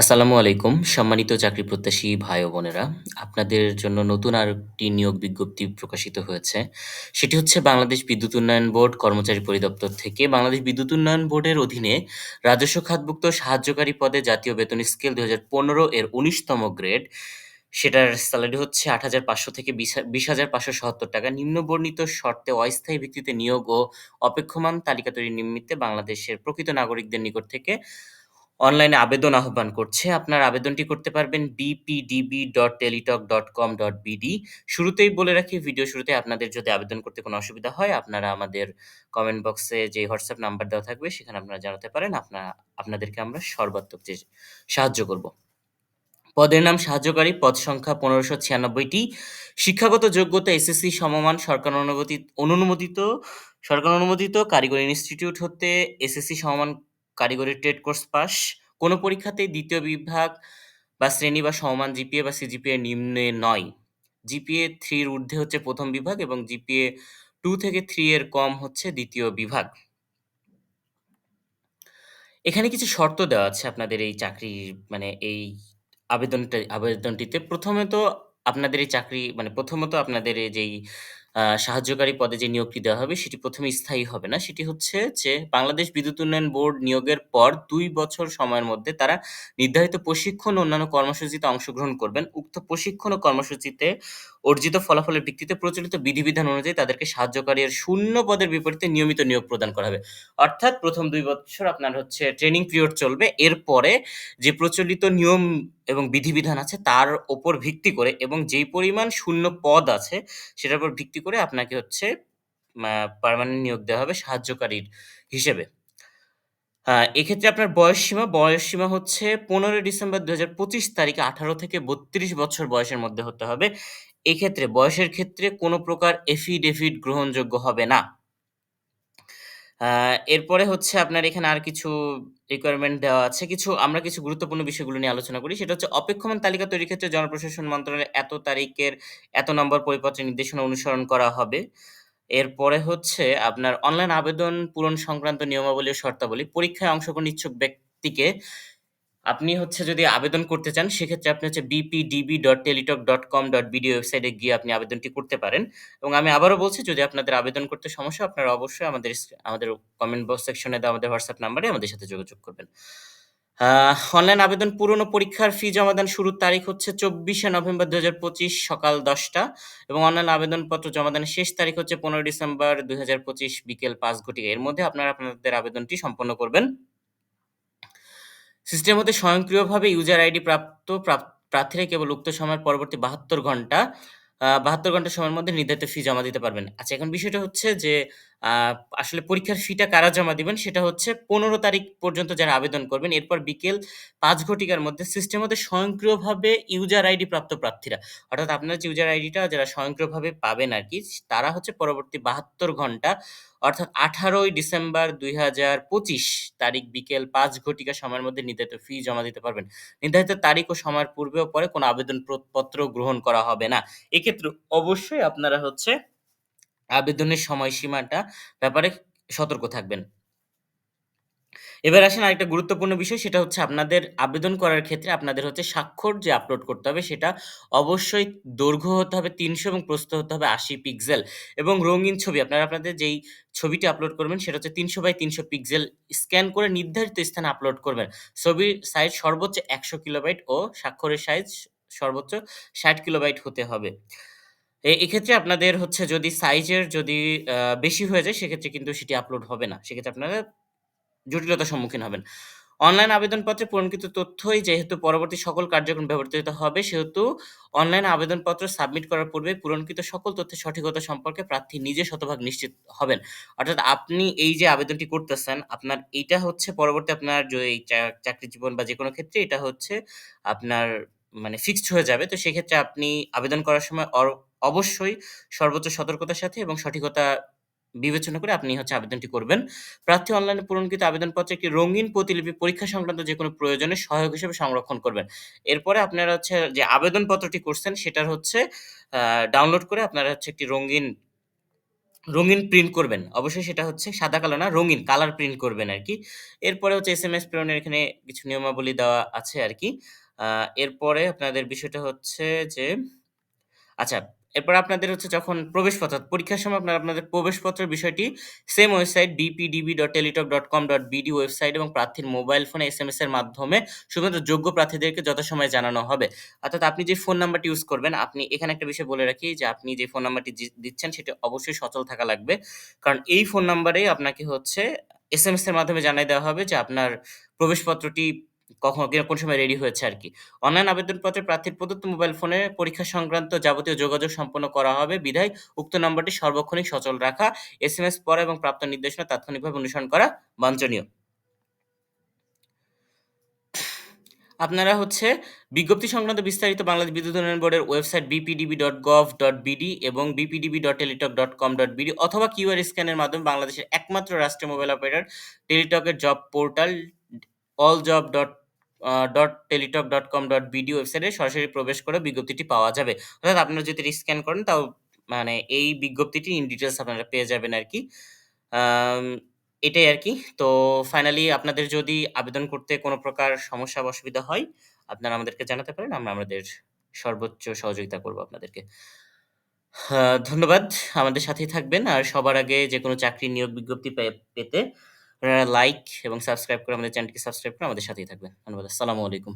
আসসালামু আলাইকুম। সম্মানিত চাকরি প্রত্যাশী ভাই ও বোনেরা। আপনাদের জন্য নতুন আর একটি নিয়োগ বিজ্ঞপ্তি প্রকাশিত হয়েছে। সেটি হচ্ছে বাংলাদেশ বিদ্যুৎ উন্নয়ন বোর্ড কর্মচারী পরিদপ্তর থেকে বাংলাদেশ বিদ্যুৎ উন্নয়ন বোর্ডের অধীনে রাজস্ব খাতভুক্ত সাহায্যকারী পদে জাতীয় বেতন স্কেল ২০১৫ এর উনিশতম গ্রেড। সেটার স্যালারি হচ্ছে ৮৫০০ থেকে বিশ হাজার পাঁচশো ২০,৫৭০ টাকা। নিম্নবর্ণিত শর্তে অস্থায়ী ভিত্তিতে নিয়োগ ও অপেক্ষমান তালিকা তৈরির নিমিত্তে বাংলাদেশের প্রকৃত নাগরিকদের নিকট থেকে অনলাইনে আবেদন আহ্বান করছে। আপনার আবেদনটি করতে পারবেন bpdb.teletalk.com.bd শুরুতেই বলে রাখি ভিডিও শুরুতে আপনাদের যদি আবেদন করতে কোনো অসুবিধা হয় আপনারা আমাদের কমেন্ট বক্সে যে হোয়াটসঅ্যাপ নাম্বার দেওয়া থাকবে সেখানে আপনারা জানাতে পারেন। আপনা আপনাদেরকে আমরা সর্বাত্মক যে সাহায্য করব। পদের নাম সাহায্যকারী, পদ সংখ্যা ১৫৯৬ টি। শিক্ষাগত যোগ্যতা এসএসসি সমমান সরকার অনুমোদিত অনুমোদিত সরকার অনুমোদিত কারিগরি ইনস্টিটিউট হতে এসএসসি সমমান কারিগরি ট্রেড কোর্স পাস। কোনো পরীক্ষাতেই দ্বিতীয় বিভাগ বা শ্রেণি বা সমান জিপিএ বা সিজিপিএ নিম্নে নয়। জিপিএ থ্রির ঊর্ধ্বে হচ্ছে প্রথম বিভাগ এবং জিপিএ টু থেকে থ্রি এর কম হচ্ছে দ্বিতীয় বিভাগ। এখানে কিছু শর্ত দেওয়া আছে আপনাদের এই চাকরির মানে এই আবেদনটা, আবেদনটিতে। প্রথমে তো আপনাদের এই চাকরি মানে প্রথমত আপনাদের যেই সাহায্যকারী পদে যে নিয়োগটি দেওয়া হবে, সেটি প্রথমে স্থায়ী হবে না। সেটি হচ্ছে যে বাংলাদেশ বিদ্যুৎ উন্নয়ন বোর্ড নিয়োগের পর দুই বছর সময়ের মধ্যে তারা নির্ধারিত প্রশিক্ষণ ও অন্যান্য কর্মসূচিতে অংশগ্রহণ করবেন। উক্ত প্রশিক্ষণ ও কর্মসূচিতে অর্জিত ফলাফলের ভিত্তিতে প্রচলিত বিধিবিধান অনুযায়ী তাদেরকে সাহায্যকারী শূন্য পদের বিপরীতে নিয়মিত নিয়োগ প্রদান করা হবে। অর্থাৎ ১ম ২ বছর আপনার হচ্ছে ট্রেনিং পিরিয়ড চলবে। এরপরে যে প্রচলিত নিয়ম এবং বিধিবিধান আছে, তার উপর ভিত্তি করে এবং যেই পরিমাণ শূন্য পদ আছে, সেটার উপর ভিত্তি করে আপনাকে হচ্ছে পারমানেন্ট নিয়োগ দেওয়া হবে সাহায্যকারীর হিসেবে। এক্ষেত্রে আপনার বয়স সীমা বয়স সীমা হচ্ছে ১৫ ডিসেম্বর ২০২৫ তারিখে ১৮ থেকে ৩২ বছর বয়সের মধ্যে হতে হবে। এক্ষেত্রে বয়সের ক্ষেত্রে কোনো প্রকার এফিডেভিট গ্রহণযোগ্য হবে না। এরপরে হচ্ছে আপনার এখানে আর কিছু রিকোয়ারমেন্ট দেওয়া আছে। কিছু, আমরা কিছু গুরুত্বপূর্ণ বিষয়গুলো নিয়ে আলোচনা করি। সেটা হচ্ছে অপেক্ষমান তালিকা তৈরির ক্ষেত্রে জনপ্রশাসন মন্ত্রণালয়ের এত তারিখের এত নম্বর পরিপত্রের নির্দেশনা অনুসরণ করা হবে। এরপরে হচ্ছে আপনার অনলাইন আবেদন পূরণ সংক্রান্ত নিয়মাবলী ও শর্তাবলী। পরীক্ষায় অংশগ্রহণ ইচ্ছুক ব্যক্তিকে আপনি হচ্ছে যদি আবেদন করতে চান, সেক্ষেত্রে আপনি হচ্ছে bpdb.teletalk.com.bd ওয়েবসাইটে গিয়ে আপনি আবেদনটি করতে পারেন। এবং আমি আবারও বলছি, যদি আপনাদের আবেদন করতে সমস্যা, আপনারা অবশ্যই আমাদের আমাদের কমেন্ট বক্স সেকশনে দেওয়া আমাদের হোয়াটসঅ্যাপ নাম্বারে আমাদের সাথে যোগাযোগ করবেন। অনলাইন আবেদন পূরণ ও পরীক্ষার ফি জমাদান শুরুর তারিখ হচ্ছে ২৪শে নভেম্বর ২০২৫ সকাল দশটা এবং অনলাইন আবেদনপত্র জমাদানের শেষ তারিখ হচ্ছে ১৫ ডিসেম্বর ২০২৫ বিকেল পাঁচ ঘটিকা। এর মধ্যে আপনারা আপনাদের আবেদনটি সম্পন্ন করবেন। সিস্টেম হতে স্বয়ংক্রিয়ভাবে ইউজার আইডি প্রাপ্ত প্রাপ, প্রার্থীরা কেবল উক্ত সময়ের পরবর্তী ৭২ ঘণ্টা বাহাত্তর ৭২ ঘণ্টা সময়ের মধ্যে নির্ধারিত ফি জমা দিতে পারবেন। আচ্ছা এখন বিষয়টা হচ্ছে যে আসলে পরীক্ষার ফিটা কারা জমা দিবেন সেটা হচ্ছে ১৫ তারিখ পর্যন্ত যারা আবেদন করবেন, এরপর বিকেল পাঁচ ঘটিকার মধ্যে সিস্টেম হতে স্বয়ংক্রিয়ভাবে ইউজার আইডি প্রাপ্ত প্রার্থীরা অর্থাৎ আপনার ইউজার আইডিটা যারা স্বয়ংক্রিয়ভাবে পাবেন আর কি, তারা হচ্ছে পরবর্তী ৭২ ঘণ্টা, অর্থাৎ ১৮ই ডিসেম্বর ২০২৫ তারিখ বিকেল পাঁচ ঘটিকা সময়ের মধ্যে নির্ধারিত ফি জমা দিতে পারবেন। নির্ধারিত তারিখ ও সময়ের পূর্বে ও পরে কোনো আবেদন পত্র গ্রহণ করা হবে না। এক্ষেত্রে অবশ্যই আপনারা হচ্ছে আবেদনের সময়সীমাটা, ব্যাপারে সতর্ক থাকবেন। এবার আসেন আরেকটা গুরুত্বপূর্ণ বিষয়, সেটা হচ্ছে আপনাদের আবেদন করার ক্ষেত্রে আপনাদের হচ্ছে স্বাক্ষর যে আপলোড করতে হবে, সেটা অবশ্যই দৈর্ঘ্য হতে হবে ৩০০ এবং প্রস্থ হতে হবে ৮০ পিক্সেল এবং রঙিন ছবি আপনারা আপনাদের যেই ছবিটি আপলোড করবেন, সেটা হচ্ছে ৩০০ বাই ৩০০ পিক্সেল স্ক্যান করে নির্ধারিত স্থানে আপলোড করবেন। ছবির সাইজ সর্বোচ্চ ১০০ কিলোবাইট ও স্বাক্ষরের সাইজ সর্বোচ্চ ৬০ কিলোবাইট হতে হবে। এক্ষেত্রে আপনাদের হচ্ছে যদি সাইজের যদি বেশি হয়ে যায়, সেক্ষেত্রে কিন্তু সেটি আপলোড হবে না। সেক্ষেত্রে আপনারা জটিলতার সম্মুখীন হবেন। অনলাইন আবেদনপত্রে পূরণকৃত তথ্যই যেহেতু পরবর্তী সকল কার্যক্রম ব্যবহৃত হবে, সেহেতু অনলাইন আবেদনপত্র সাবমিট করার পূর্বে পূরণকৃত সকল তথ্যের সঠিকতা সম্পর্কে প্রার্থী নিজে শতভাগ নিশ্চিত হবেন। অর্থাৎ আপনি এই যে আবেদনটি করতেছেন, আপনার এইটা হচ্ছে পরবর্তী আপনার যে এই চা, চাকরি জীবন বা যেকোনো ক্ষেত্রে এটা হচ্ছে আপনার মানে ফিক্সড হয়ে যাবে। তো সেক্ষেত্রে আপনি আবেদন করার সময় অর অবশ্যই সর্বোচ্চ সতর্কতার সাথে এবং সঠিকতা বিবেচনা করে আপনি হচ্ছে আবেদনটি করবেন। প্রার্থী অনলাইনে পূরণকৃত আবেদনপত্রে একটি রঙিন প্রতিলিপি পরীক্ষা সংক্রান্ত যে কোনো প্রয়োজনে সহায়ক হিসেবে সংরক্ষণ করবেন। এরপরে আপনারা হচ্ছে যে আবেদনপত্রটি করছেন সেটার হচ্ছে ডাউনলোড করে আপনারা হচ্ছে একটি রঙিন রঙিন প্রিন্ট করবেন। অবশ্যই সেটা হচ্ছে সাদা কালো না, রঙিন কালার প্রিন্ট করবেন আর কি এরপরে হচ্ছে এস এম এস প্রেরণের এখানে কিছু নিয়মাবলী দেওয়া আছে আর কি এরপরে আপনাদের বিষয়টা হচ্ছে যে আচ্ছা, এরপরে আপনাদের হচ্ছে যখন প্রবেশপত্র পরীক্ষার সময় আপনারা আপনাদের প্রবেশপত্রের বিষয়টি সেম ওয়েবসাইট bpdb.teletalk.com.bd ওয়েবসাইট এবং প্রার্থীর মোবাইল ফোনে এসএমএস এর মাধ্যমে শুধুমাত্র যোগ্য প্রার্থীদেরকে যথাসময়ে জানানো হবে। অর্থাৎ আপনি যে ফোন নাম্বারটি ইউজ করবেন, আপনি এখানে একটা বিষয় বলে রাখি যে আপনি যে ফোন নাম্বারটি দিচ্ছেন সেটি অবশ্যই সচল থাকা লাগবে। কারণ এই ফোন নাম্বারেই আপনাকে হচ্ছে এস এসএমএস এর মাধ্যমে জানায় দেওয়া হবে যে আপনার প্রবেশপত্রটি কখন কিনা সময় রেডি হয়েছে আরকি। অনলাইন আবেদনপত্রে প্রার্থীর প্রদত্ত মোবাইল ফোনে পরীক্ষা সংক্রান্ত যাবতীয় যোগাযোগ সম্পন্ন করা হবে বিধায় উক্ত নম্বরটি সার্বক্ষণিক সচল রাখা, এসএমএস পড়া এবং প্রাপ্ত নির্দেশনা তাৎক্ষণিকভাবে অনুসরণ করা বাঞ্ছনীয়। আপনারা হচ্ছে বিজ্ঞপ্তি সংক্রান্ত বিস্তারিত বাংলাদেশ বিদ্যুৎ উন্নয়ন বোর্ডের website BPDB dot gov dot BD এবং BPDB dot Teletalk dot com dot BD অথবা কিউআর স্ক্যানের মাধ্যমে বাংলাদেশের একমাত্র রাষ্ট্রীয় mobile operator টেলিটকের job portal alljob dot dot Teletalk dot com dot BD ওয়েবসাইটে সরাসরি প্রবেশ করে বিজ্ঞপ্তিটি পাওয়া যাবে। অর্থাৎ আপনারা যদি স্ক্যান করেন তাও মানে এই বিজ্ঞপ্তিটি ইন ডিটেইলস আপনারা পেয়ে যাবেন আর কি এটাই আর কি তো ফাইনালি আপনাদের যদি আবেদন করতে কোনো প্রকার সমস্যা বা অসুবিধা হয়, আপনারা আমাদেরকে জানাতে পারেন। আমরা আমাদের সর্বোচ্চ সহযোগিতা করব আপনাদেরকে। ধন্যবাদ। আমাদের সাথেই থাকবেন। আর সবার আগে যে কোনো চাকরির নিয়োগ বিজ্ঞপ্তি পেতে আপনারা লাইক এবং সাবস্ক্রাইব করে আমাদের চ্যানেলটিকে সাবস্ক্রাইব করে আমাদের সাথেই থাকবেন। ধন্যবাদ। আসসালামু আলাইকুম।